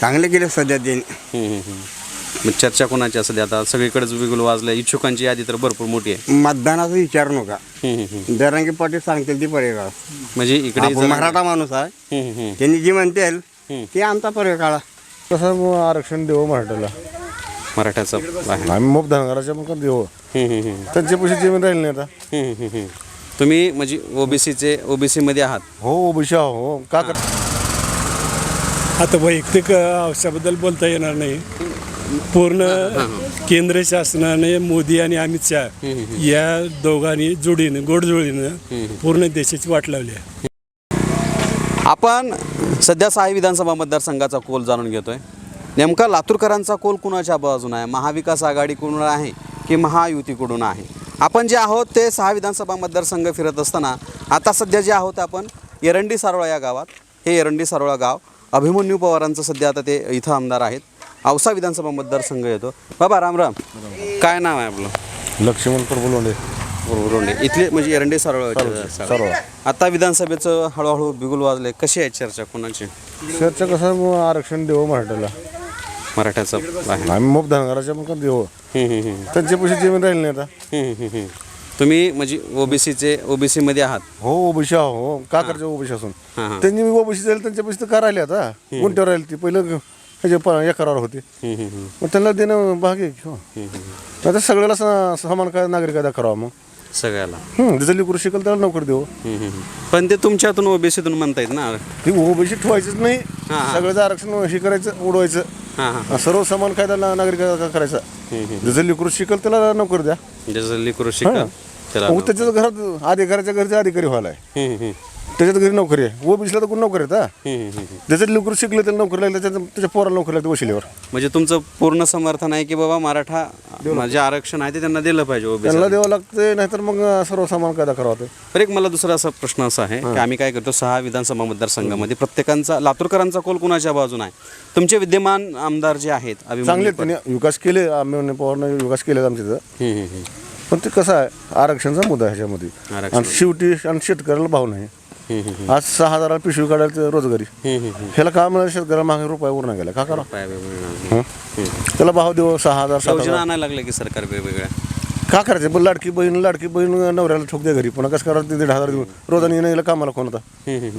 चांगले केले सध्या त्यांनी. हम्म, हम्म, हम्म. मग चर्चा कोणाची असते? आता सगळीकडेच बिगुल वाजलं इच्छुकांची यादी तर भरपूर मोठी आहे. मतदानाचा विचार नका. हम्म, हम्म, हम्म. दरांगी पाटील सांगतील ती पर्याय म्हणजे इकडे आपण जरा- मराठा माणूस आहे. हम्म, हम्म, त्यांनी जी म्हणतील हम्म. ते आमचा पर्याय काळा कसं मग आरक्षण देऊ मराठ्याला. मराठ्याचं आहे आम्ही मोप धनगराच्या पण का देऊ हम्म, हम्म, हम्म. त्यांचे पैसे जमीन राहिले नाही आता. हम्म, हम्म, हम्म. तुम्ही म्हणजे ओबीसीचे ओबीसी मध्ये आहात? हो ओबीसी आहो हो. का कर आता वैयक्तिक अंशाबद्दल बोलता येणार नाही. पूर्ण केंद्र शासनाने मोदी आणि अमित शहा या दोघांनी जोडीनं गोडजोडीनं पूर्ण देशाची वाट लावली आहे. आपण सध्या सहा विधानसभा मतदारसंघाचा कोल जाणून घेतोय. नेमका लातूरकरांचा कोल कुणाच्या बाजूने आहे? महाविकास आघाडीकडून आहे की महायुतीकडून आहे? आपण जे आहोत ते सहा विधानसभा मतदारसंघ फिरत असताना आता सध्या जे आहोत आपण एरंडी सारोळा या गावात. हे एरंडी सारोळा गाव अभिमन्यू पवारांचं सध्या आता ते इथं आमदार आहेत. औसा विधानसभा मतदारसंघ येतो. बाबा राम राम. काय नाव आहे आपलं? लक्ष्मण प्रभुलोंडे रोंडे इथले म्हणजे एरंडे सारोळा सारोळा. आता विधानसभेचं हळूहळू बिगुल वाजले कशी आहे चर्चा? कोणाची? शेअरचं कसं मग आरक्षण देऊ मराठ्याला. मराठ्याचं आहे. आम्ही मोप धनगराच्या पण देऊ हम्म, हम्म, हम्म. त्यांचे पैसे जमीन राहिले नाही आता. हम्म, हम्म, हम्म. तुम्ही म्हणजे ओबीसीचे ओबीसी मध्ये आहात? हो ओबीसी आहो हो. का करचे ओबीसी असून? हां, हां. त्यांनी ओबीसी जाईल त्यांचे पैसे तर का राहिले आता? गुंट्यावर राहिले ते. पहिलं ह्याचे प- एकरावर होते. हम्म, हम्म, हम्म. मग त्यांना देणं भाग आहे की हो. आता सगळ्याला स- समान काय नागरिक कायदा करावा मग? सगळ्याला. हं, जसं लिकरू शिकल त्याला नोकरी देऊ. हम्म, हम्म. पण ते तुमच्यातून ओबीसीतून म्हणतायत ना. ती ओबीसी ठेवायचंच नाही. हां, हां. सगळ्याचं आरक्षण हे करायचं उडवायचं. हां हां. सर्व समान कायदा ना- नागरिक करायचा? जसं लिकरू शिकल त्याला नोकरी द्या. जसं लिकरू शिका त्याला मग त्याच्याच घरात अधिकाऱ्याच्या घरचे अधिकारी व्हायला हम्म, हम्म, त्याच्यात घरी नोकरी आहे. ओबीसीला तर कोण नोकरी आहे आता हम्म, हम्म, हम्म. ज्याच्यात लिकरू शिकलं त्याला नोकरी लागली त्याच्या त्याच्या पोराला नोकरी लागते वशिलेवर म्हणजे तुमचं पूर्ण समर्थन आहे की बाबा मराठा जे आरक्षण आहे ते त्यांना दिलं पाहिजे त्यांना द्यावं लागते नाहीतर मग सर्व समान कायदा करावा तर एक मला दुसरा असा प्रश्न असा आहे की आम्ही काय करतो सहा विधानसभा मतदारसंघामध्ये प्रत्येकांचा लातूरकरांचा कोल कुणाच्या बाजूने आहे? तुमचे विद्यमान आमदार जे आहेत अभिमन्यू चांगले आहेत त्यांनी विकास केले आम्ही पवारनं विकास केले आमच्या इथं हम्म, हम्म, हम्म. पण ते कसं आहे आरक्षणचा मुद्दा आहे ह्याच्यामध्ये. आरक्षण. आणि शेवटी आणि शेतकऱ्याला भाव नाही. आज सहा हजाराला पिशवी काढायला रोजगारी. ह्याला काय मिळालं शेतकऱ्याला मागे रुपये उरणा गेला का करा. हं? त्याला भाव देऊ सहा हजार सात योजना हजार. आणायला लागले की सरकार वेगवेगळ्या? का करायचं? पण लाडकी बहीण लाडकी बहीण नवऱ्याला ठोक द्या घरी. पुन्हा कसं करायचं ते दीड हजार देऊन. रोजाने येणं गेलं कामाला कोण आता?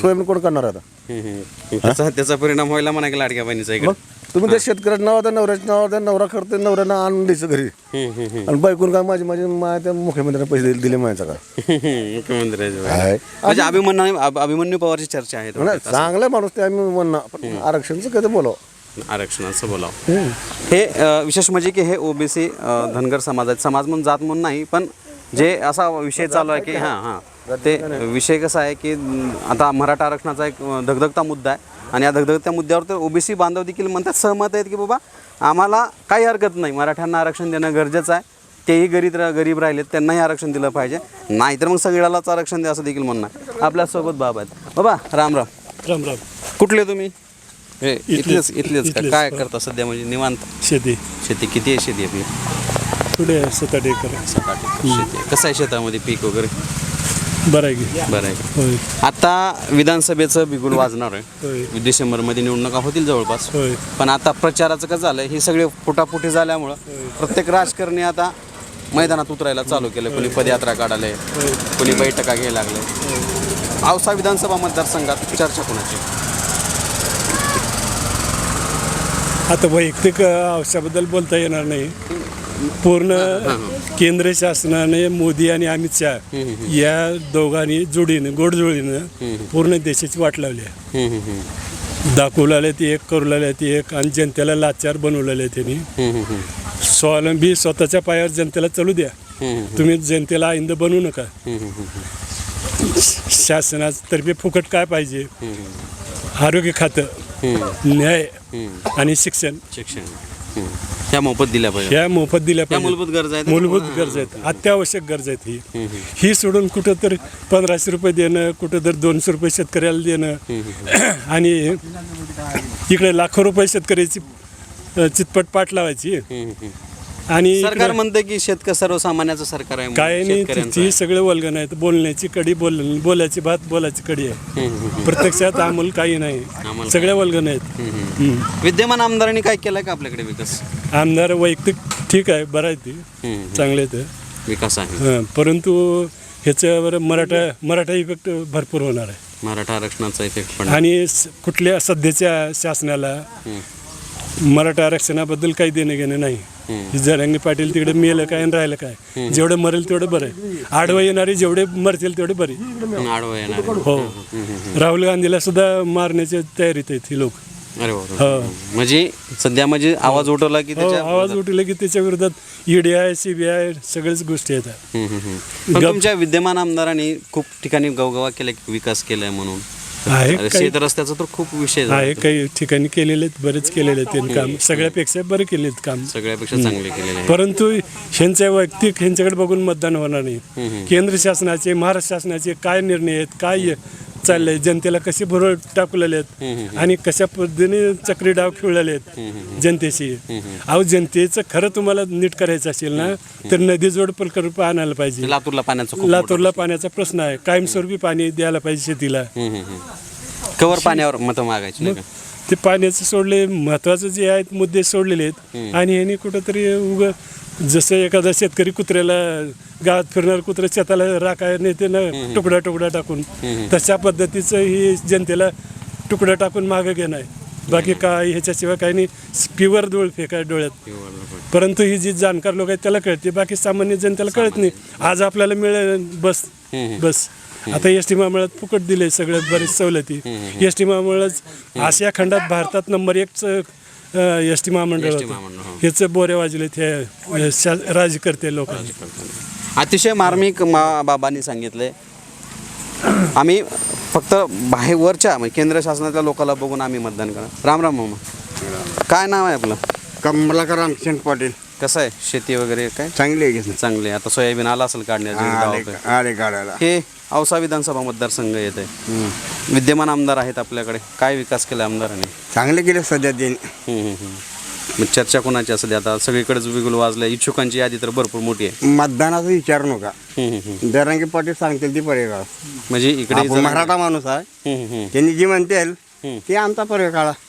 सोयाबीन कोण करणार आता? हम्म, हम्म. त्याचा त्याचा परिणाम व्हायला म्हणा की लाडक्या बहिणीचा इकडे. तुम्ही त्या शेतकऱ्याचं नाव त्या नवऱ्याचं नाव त्या नवरा करते नवऱ्यानं आणून द्यायचं घरी. आणि बायकून काय माझी माझी माया त्या मुख्यमंत्र्यांनी पैसे दिले- दिले मायाचा का मुख्यमंत्र्याचे? म्हणजे अभिमन्यू अभ- अभिमन्यू पवारची चर्चा आहे नाही, चांगला माणूस ते आम्ही म्हणणार पण आरक्षणचं कधी बोलावं? आरक्षणाचं बोलावं. हे अ, विशेष म्हणजे की हे ओबीसी धनगर समाजात समाज म्हणून जात म्हणून नाही पण जे असा विषय चालू आहे की हां हां. ते विषय कसा आहे की आता मराठा आरक्षणाचा एक अ, धगधगता मुद्दा आहे. आणि या धगधगत्या मुद्द्यावर तर ओबीसी बांधव देखील म्हणतात सहमत आहेत की बाबा आम्हाला काही हरकत नाही. मराठ्यांना आरक्षण देणं गरजेचं आहे. तेही गरीब गरीब राहिलेत त्यांनाही आरक्षण दिलं पाहिजे. नाही तर मग सगळ्यालाच आरक्षण द्या असं देखील म्हणणं आहे. आपल्यासोबत बाबा आहेत. बाबा राम राम. राम राम. कुठले तुम्ही? हे इथलेच इथलेच का? काय. करता सध्या म्हणजे निवांत? शेती. शेती किती आहे शेती आपली? पुढे सात आठ एकर शेती आहे. कसं आहे शेतामध्ये पीक वगैरे? बरं आहे की. बरं आहे होय. आता विधानसभेचं बिगुल वाजणार आहे. होय. डिसेंबरमध्ये निवडणुका होतील जवळपास. होय. पण आता प्रचाराचं कसं झालं हे सगळे फुटाफुटी झाल्यामुळं प्रत्येक राजकारणी आता मैदानात उतरायला चालू केलं कोणी पदयात्रा काढाले कोणी बैठका घ्यायला लागले. औसा विधानसभा मतदारसंघात चर्चा कोणाची? आता वैयक्तिक अंशाबद्दल बोलता येणार नाही. पूर्ण केंद्र शासनाने मोदी आणि अमित शहा या दोघांनी जोडीनं गोडजोडीनं पूर्ण देशाची वाट लावली आहे. दाखवलेले ती एक करू लागले ती एक आणि जनतेला लाचार बनवलेले त्यांनी. स्वावलंबी स्वतःच्या पायावर जनतेला चालू द्या. तुम्ही जनतेला आईंद बनवू नका. शासनातर्फे फुकट काय पाहिजे? आरोग्य खातं न्याय. आणि शिक्षण. शिक्षण. ह्या मोफत दिल्या पाहिजे. ह्या मोफत दिल्या त्या पाहिजे मूलभूत गरजा आहेत मूलभूत गरजा आहेत. अत्यावश्यक गरजा आहेत ही. ही सोडून कुठं तर पंधराशे रुपये देणं कुठं तर दोनशे रुपये शेतकऱ्याला देणं आणि इकडे लाखो रुपये शेतकऱ्याची अ, चितपट पाठ लावायची. हम्म, हम्म. आणि सरकार म्हणते की शेतकरी सर्वसामान्याचं सरकार आहे काय नाही शेतकऱ्यांचं ती सगळे वल्गन आहेत. बोलण्याची कडी बोल बोलायची भात बोलायची कडी आहे. प्रत्यक्षात अमोल काही नाही. सगळ्या वल्गन आहेत. हम्म. विद्यमान आमदारांनी काय केलंय का आपल्याकडे विकास? आमदार वैयक्तिक ठीक आहे बरं आहे ती. हम्म. चांगले आहेत. विकास आहे. हं, परंतु ह्याच्यावर मराठा मराठा इफेक्ट भरपूर होणार आहे. मराठा आरक्षणाचा इफेक्ट पण आणि स- कुठल्या सध्याच्या शासनाला मराठा आरक्षणाबद्दल काही देणं घेणं नाही. जरांगी पाटील तिकडे मेलं काय आणि राहिलं काय? जेवढं मरेल तेवढं बरं आहे. आडवं येणारे जेवढे मरतील तेवढे बरे आडवं येणार. आहे. हो. राहुल गांधीला सुद्धा मारण्याच्या तयारीत आहेत ही लोक. अरे हो. म्हणजे सध्या म्हणजे आवाज उठवला की हो त्याच्या आवाज उठले की त्याच्या विरोधात ईडी आहे सीबीआय सगळ्याच गोष्टी आहेत. हम्म, हम्म, हम्म. पण तुमच्या विद्यमान आमदारांनी खूप ठिकाणी गवगवा केलाय विकास केलाय म्हणून. आहे काही शेत रस्त्याचा तर खूप विषय झाला. आहे काही ठिकाणी केलेले आहेत बरेच केलेले आहेत त्यांनी काम. सगळ्यापेक्षा बरे केले आहेत काम. सगळ्यापेक्षा चांगले केलेले आहे परंतु ह्यांच्या वैयक्तिक ह्यांच्याकडे बघून मतदान होणार नाही. केंद्र शासनाचे महाराष्ट्र शासनाचे काय निर्णय आहेत काय चाललंय जनतेला कसे भरळ टाकलेले आहेत आणि कशा पद्धतीने चक्री डाव खेळलेले आहेत जनतेशी. अहो जनतेचं खरं तुम्हाला नीट करायचं असेल ना तर नदीजोड प्रकल्प आणायला पाहिजे. लातूरला पाण्याचं खूप लातूरला पाण्याचा प्रश्न आहे. कायमस्वरूपी पाणी द्यायला पाहिजे शेतीला. हम्म, हम्म, हम्म. कवर पाण्यावर मत मागायची नाही का? ते पाण्याचं सोडले महत्त्वाचे जे आहेत मुद्दे सोडलेले आहेत. आणि ह्यांनी कुठंतरी उग जसं एखादा शेतकरी कुत्र्याला गावात फिरणार कुत्रा शेताला राखाय नेते ना तुकडा तुकडा टाकून. तशा पद्धतीचं ही जनतेला तुकडा टाकून मागं घेणं आहे. बाकी काय ह्याच्याशिवाय काही नाही. प्युअर डोळ फेकाय डोळ्यात. परंतु ही जी जाणकार लोक आहेत त्याला कळते. बाकी सामान्य जनतेला कळत नाही. आज आपल्याला मिळेल बस. बस. आता एस टी महामंडळात फुकट दिले सगळ्यात बरेच सवलती. एस टी महामंडळ आशिया खंडात भारतात नंबर एकच एस टी महामंडळ होतं. हो. ह्याचं बोरे वाजले ते राजकर्ते लोकांनी अतिशय मार्मिक मा बाबांनी सांगितले आम्ही फक्त बाहेर वरच्या म्हणजे केंद्र शासनाच्या लोकांना बघून आम्ही मतदान करणार. राम राम मामा. काय नाव आहे आपलं? कमलाकर रामचंद पाटील. कसं आहे? शेती वगैरे काय? चांगले आहे चांगले आता सोयाबीन आला असेल काढण्याचे हा, औसा विधानसभा मतदारसंघ येत. आहे विद्यमान आमदार आहेत आपल्याकडे. काय विकास केला आमदारांनी? चांगले केले सध्या ते. हम्म, हम्म, हम्म. मग चर्चा कोणाची असते आता? सगळीकडेच विगुल वाजल्या. इच्छुकांची यादी तर भरपूर मोठी आहे. मतदानाचा विचार नका. हम्म, हम्म, हम्म. दरांगी पाटील सांगतील ती पर्याय म्हणजे इकडे आपण जरा- मराठा माणूस आहे. हम्म, हम्म, त्यांनी जी म्हणतील ते आमचा पर्याय काढा. हम्म.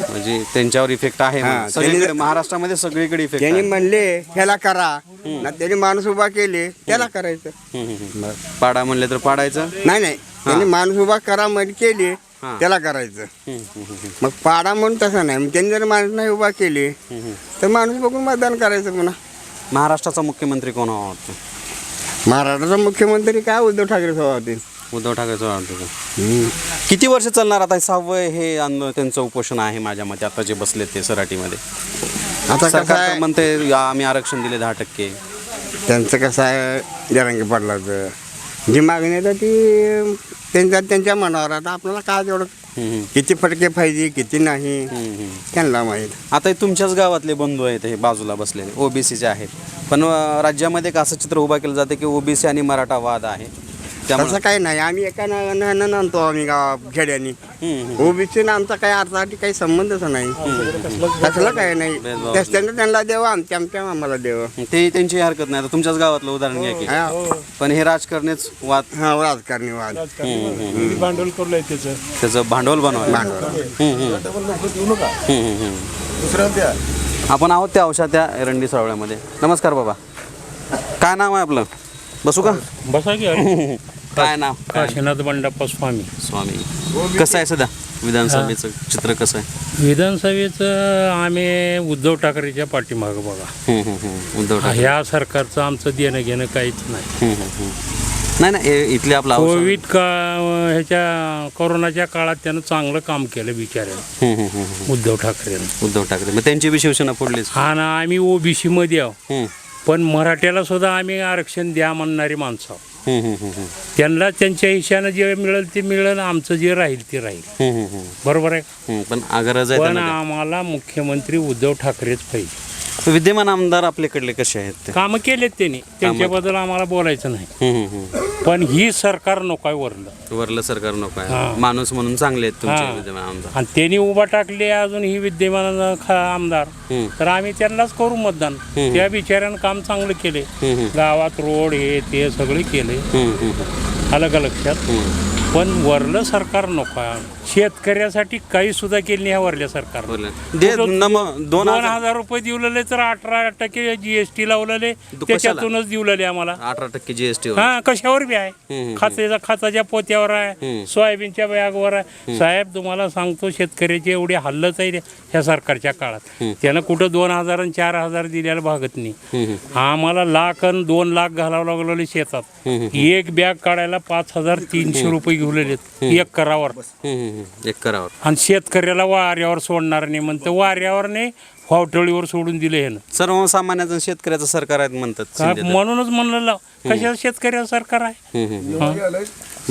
म्हणजे त्यांच्यावर इफेक्ट आहे हा. सगळीकडे महाराष्ट्रामध्ये सगळीकडे इफेक्ट त्यांनी म्हणले ह्याला करा. ना त्यांनी माणूस उभा केले त्याला करायचं. पाडा म्हणले तर पाडायचं? नाही नाही. त्यांनी माणूस उभा करा म्हणजे केली हा. त्याला करायचं. हम्म, हम्म, हम्म. मग पाडा म्हणून तसं नाही. मग त्यांनी जर माणूस नाही उभा केली तर माणूस बघून मतदान करायचं पुन्हा. महाराष्ट्राचा मुख्यमंत्री कोण हवा वाटतं? महाराष्ट्राचा मुख्यमंत्री काय उद्धव ठाकरे होतील? उद्धव ठाकरेचं का किती वर्ष चालणार आता? सहावं हे आंदोलन त्यांचं उपोषण आहे माझ्या मते आता जे बसले ते सराटीमध्ये. आता सरकार तर म्हणते "या, आम्ही आरक्षण दिले दहा टक्के. त्यांचं कसं आहे? जरांगी पाटलाचं. जी मागणी आहे तर ती त्यांच्या त्यांच्या मनावर. आता आपल्याला काय तेवढं किती फटके पाहिजे किती नाही. त्यांना माहीत. आता हे तुमच्याच गावातले बंधू आहेत हे बाजूला बसलेले ओबीसीचे आहेत. पण राज्यामध्ये एक असं चित्र उभा केलं जाते की ओबीसी आणि मराठा वाद आहे? त्यामुळे. तसं काही नाही. आम्ही एका नाण्यानं आणतो आम्ही गाव खेड्यानी. ओबीसी ना आमचा काही अर्थासाठी काही संबंधच नाही. तसलं काही नाही. भेदभाव त्याच त्यांना त्यांना देवा आमच्या आमच्या आम्हाला देव. ते त्यांची हरकत नाही. आता तुमच्याच गावातलं उदाहरण घ्या की. हा. पण हे राजकारणीच वाद. हा, राजकारणी वाद. भांडवल करूलंय त्याचं. त्याचं भांडवल बनवायला. भांडवल. आपण आहोत त्या औषध त्या एरंडी सावळ्यामध्ये नमस्कार बाबा. काय नाव आहे आपलं? बसू का? बसा की काय नाव? काशीनाथ बंडाप्पा स्वामी. स्वामी. कसं आहे सध्या विधानसभेचं चित्र कसं आहे? विधानसभेचं आम्ही उद्धव ठाकरेच्या पाठीमागं बघा. उद्धव ठाकरे. ह्या सरकारचं आमचं देणं घेणं काहीच नाही. नाही नाही हे इथले आपलं कोविड का ह्याच्या कोरोनाच्या काळात त्यानं चांगलं काम केलं बिचाऱ्यानं. उद्धव ठाकरेनं. उद्धव ठाकरे. मग त्यांची बी शिवसेना फोडलीच. आणि आम्ही ओबीसी मध्ये आहो. हम्म, पण मराठ्याला सुद्धा आम्ही आरक्षण द्या म्हणणारी माणसं आहोत त्यांना त्यांच्या हिशानं जे मिळेल ते मिळेल आमचं जे राहील ते राहील. बरोबर आहे पण आहे पण. आम्हाला मुख्यमंत्री उद्धव ठाकरेच पाहिजे विद्यमान आमदार आपल्याकडले कसे आहेत ते कामं केलेत त्यांनी त्यांच्याबद्दल आम्हाला बोलायचं नाही हम्म, हम्म, हम्म. पण ही सरकार नको आहे वरलं. वरलं सरकार नको आहे. माणूस म्हणून चांगले आहेत तुमचे हा. विद्यमान आमदार. आणि त्यांनी उभा टाकले अजून ही विद्यमान खा- आमदार. हम्म. तर आम्ही त्यांनाच करू मतदान. त्या बिचाऱ्यानं काम चांगलं केले. गावात रोड हे ते सगळे केले. हम्म, हम्म, हम्म. आलं का लक्षात? पण वरलं सरकार नको. शेतकऱ्यासाठी काही सुद्धा केली नाही ह्या वरल्या सरकार बोला. दे नम दोन दोन हजार. हजार रुपये दिवलेले तर अठरा टक्के जीएसटी लावलेले? त्याच्यातूनच दिवलेले आम्हाला. अठरा टक्के जीएसटी हा कशावर बी आहे. हम्म. खाताच्या पोत्यावर आहे सोयाबीनच्या बॅगवर आहे. साहेब तुम्हाला सांगतो शेतकऱ्याची एवढी हल्लच आहे ह्या सरकारच्या काळात. त्यानं कुठं दोन हजार आणि चार हजार दिल्याला भागत नाही. आम्हाला लाख आणि दोन लाख घालावं लागलेले शेतात. एक बॅग काढायला पाच हजार तीनशे रुपये घेऊन एक करावर. एक करावर. आणि शेतकऱ्याला वाऱ्यावर सोडणार नाही म्हणतं. वाऱ्यावर नाही फावटळीवर सोडून दिले हे सर्वसामान्याचं शेतकऱ्याचं सरकार आहेत म्हणतात. म्हणूनच म्हणलं. कशाचं शेतकऱ्याचं सरकार आहे? हम्म, हम्म.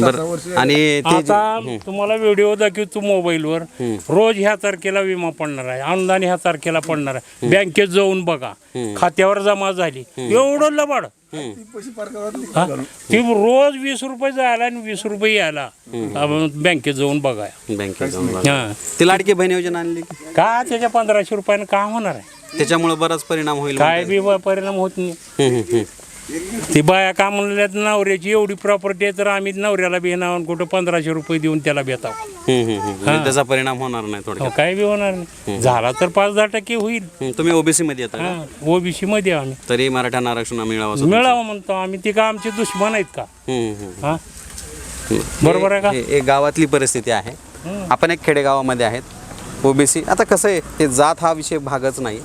बरं. आणि ते जे- आता तुम्हाला व्हिडिओ दाखवतो मोबाईलवर. रोज ह्या तारखेला विमा पडणार आहे. अनुदान ह्या तारखेला पडणार आहे. बँकेत जाऊन बघा. खात्यावर जमा झाली. एवढं लबाड. हा? ती रोज वीस रुपये जायला आणि वीस रुपये यायला आपण बँकेत जाऊन बघा बँकेत जाऊन बघा. हा. ती लाडकी बहीण योजना आणली की? का त्याच्या पंधराशे रुपयानं का होणार आहे? त्याच्यामुळे बराच परिणाम होईल काय बी परिणाम होत नाही. हम्म, हम्म, हम्म. ती बाया का म्हणल्यात नवऱ्याची एवढी प्रॉपर्टी आहे तर आम्ही नवऱ्याला बी नाव कुठं पंधराशे रुपये देऊन त्याला बेताव. म्हणजे त्याचा परिणाम होणार नाही थोडक्यात. काय बी होणार नाही. झाला तर पाच दहा टक्के होईल. तुम्ही ओबीसी मध्ये येता का? हा ओबीसी मध्ये आम्ही. तरी मराठ्यांना आरक्षण मिळावं असं मिळावं म्हणतो आम्ही. ती का आमचे दुश्मन आहेत का? हम्म, हम्म. हा? बरोबर आहे का? हे- एक गावातली परिस्थिती आहे. आपण एक खेडेगावामध्ये आहेत. ओबीसी आता कसं आहे ते जात हा विषय भागच नाही.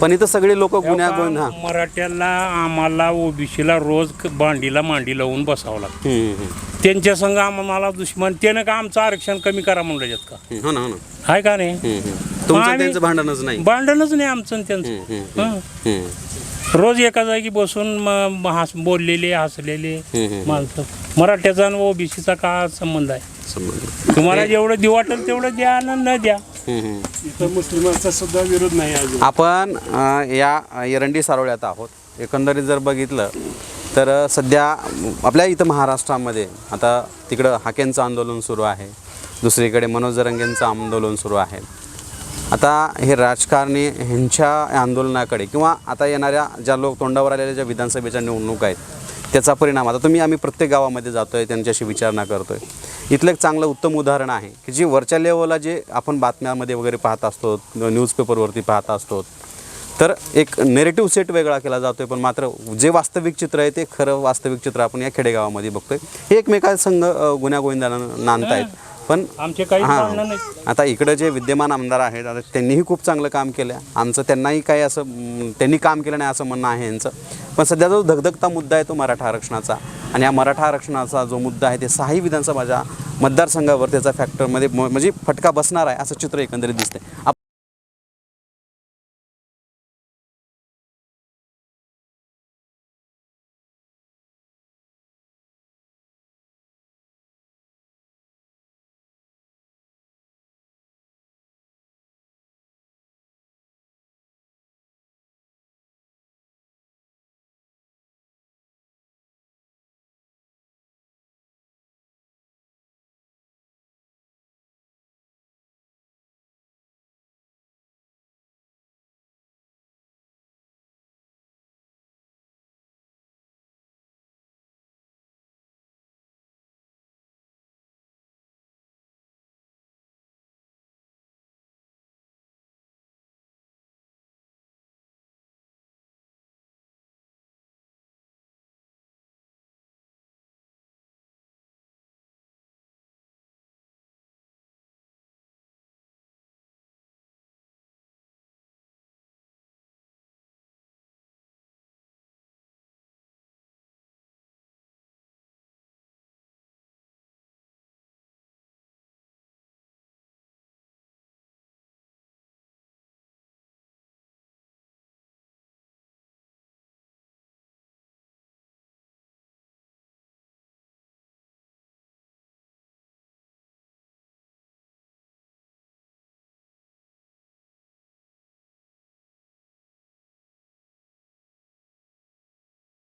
पण इथं सगळे लोक गुन्ह्या गुण हा मराठ्याला आम्हाला ओबीसीला रोज क- बांडीला मांडी लावून बसावं लागतं हम्म, हम्म, त्यांच्या संघ आम्हाला दुश्मन त्यानं का आमचं आरक्षण कमी करा म्हणलं जात का हम्म. हो ना हो ना आहे का नाही हम्म, हम्म. तुमचं आम्ही- त्यांचं भांडणच नाही भांडणच नाही आमचं आणि त्यांचं हम्म, हं. हम्म. रोज एका जागी बसून म- म- हस बोललेले हसलेले हम्म. माणसं मराठ्याचा आणि ओबीसीचा का संबंध आहे संबंध. तुम्हाला जेवढं देऊ वाटेल तेवढं द्या आणि न द्या. इथं मुस्लिमांचा सुद्धा विरोध नाही अजून. आपण अ, या एरंडी सारोळ्यात आहोत. एकंदरीत जर बघितलं तर अ, सध्या आपल्या इथं महाराष्ट्रामध्ये आता तिकडं हाकेंचं आंदोलन सुरू आहे. दुसरीकडे मनोज जरंगेंचं आंदोलन सुरू आहे. आता हे राजकारणी ह्यांच्या आंदोलनाकडे किंवा आता येणाऱ्या ज्या लोक तोंडावर आलेल्या ज्या विधानसभेच्या निवडणूक आहेत त्याचा परिणाम. आता तुम्ही आम्ही प्रत्येक गावामध्ये जातो आहे त्यांच्याशी विचारणा करतो आहे इथलं एक चांगलं उत्तम उदाहरण आहे की जी वरच्या लेवलला जे आपण बातम्यामध्ये वगैरे पाहत असतो न्यूजपेपरवरती पाहत असतो तर एक नेरेटिव्ह सेट वेगळा केला जातो आहे पण मात्र जे वास्तविक चित्र आहे ते खरं वास्तविक चित्र आपण या खेडेगावामध्ये बघतोय. हे एकमेकांसंग गुन्ह्यागोविंदांना गुण्यागोविंदानं नांदतायत. पण आमचे काही हां. आता इकडं जे विद्यमान आमदार आहेत आता त्यांनीही खूप चांगलं काम केलं. आमचं त्यांनाही काही असं म, त्यांनी काम केलं नाही असं म्हणणं आहे यांचं. पण सध्या जो धगधगता मुद्दा आहे तो मराठा आरक्षणाचा. आणि या मराठा आरक्षणाचा जो मुद्दा आहे ते सहाही विधानसभाच्या मतदारसंघावर त्याचा फॅक्टरमध्ये म- म्हणजे फटका बसणार आहे असं चित्र एकंदरीत दिसतंय. आप